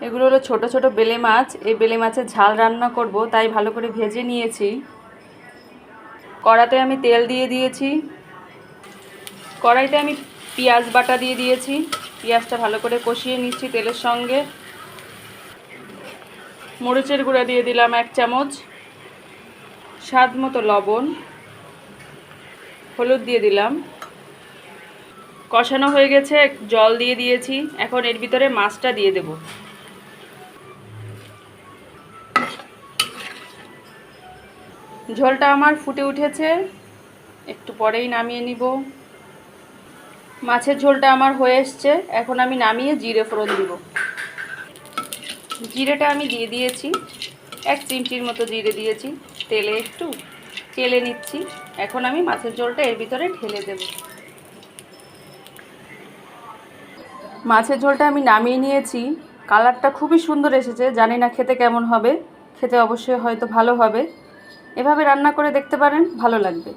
এগুলো হলো ছোট ছোট বেলে মাছ। এই বেলে মাছের ঝাল রান্না করব, তাই ভালো করে ভেজে নিয়েছি। কড়াতে আমি তেল দিয়ে দিয়েছি। কড়াইতে আমি পেঁয়াজ বাটা দিয়ে দিয়েছি। পেঁয়াজটা ভালো করে কষিয়ে নিচ্ছি তেলের সঙ্গে। মরিচের গুঁড়া দিয়ে দিলাম এক চামচ। স্বাদ মতো লবণ। হলুদ দিয়ে দিলাম। কষানো হয়ে গেছে, জল দিয়ে দিয়েছি। এখন এর ভিতরে মাছটা দিয়ে দেব। ঝোলটা আমার ফুটে উঠেছে। একটু পরেই নামিয়ে নিব। মাছের ঝোলটা আমার হয়ে এসছে। এখন আমি নামিয়ে জিরে ফোড়ন দিব। জিরেটা আমি দিয়ে দিয়েছি। এক চিমটির মতো জিরে দিয়েছি। তেলে একটু চেলে নিচ্ছি। এখন আমি মাছের ঝোলটা এর ভিতরে ঢেলে দেব। মাছের ঝোলটা আমি নামিয়ে নিয়েছি। কালারটা খুবই সুন্দর এসেছে। জানি না খেতে কেমন হবে। খেতে অবশ্যই হয়তো ভালো হবে। এভাবে রান্না করে দেখতে পারেন ভালো লাগবে।